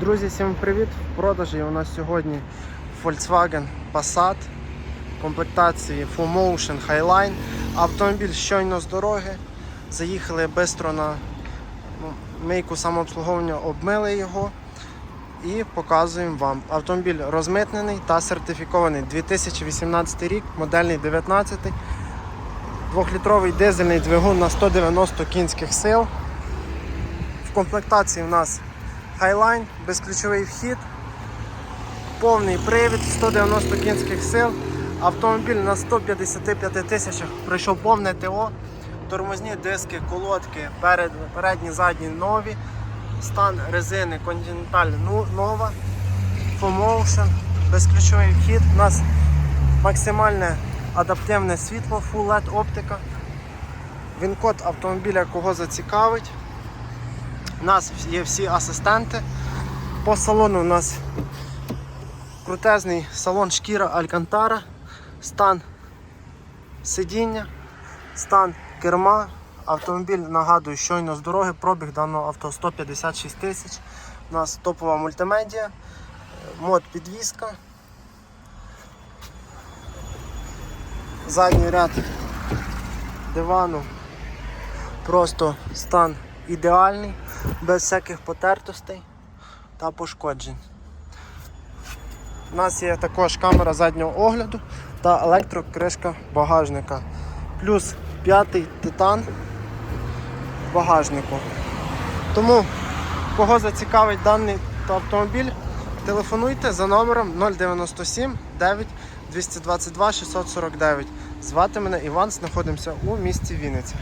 Друзі, всім привіт! В продажі у нас сьогодні Volkswagen Passat комплектації Full Motion Highline. Автомобіль щойно з дороги. Заїхали швидко на ну, мийку самообслуговування, обмили його і показуємо вам. Автомобіль розмитнений та сертифікований 2018 рік, модельний 19. Двохлітровий дизельний двигун на 190 кінських сил. В комплектації у нас Highline, безключовий вхід, повний привід, 190 кінських сил. Автомобіль на 155 тисячах пройшов повне ТО, тормозні диски, колодки, перед, передні, задні нові, стан резини Continental ну- нова, Full Motion, безключовий вхід. У нас максимальне адаптивне світло, Full LED оптика. Він-код автомобіля кого зацікавить. У нас є всі асистенти. По салону у нас крутезний салон шкіра Алькантара, стан сидіння, стан керма. Автомобіль, нагадую, щойно з дороги, пробіг даного авто 156 тисяч. У нас топова мультимедіа, мод підвізка. Задній ряд дивану. Просто стан ідеальний, без всяких потертостей та пошкоджень. У нас є також камера заднього огляду та електрокришка багажника. Плюс п'ятий титан багажнику. Тому, кого зацікавить даний автомобіль, телефонуйте за номером 097 9 222 649. Звати мене Іван, знаходимося у місті Вінниця.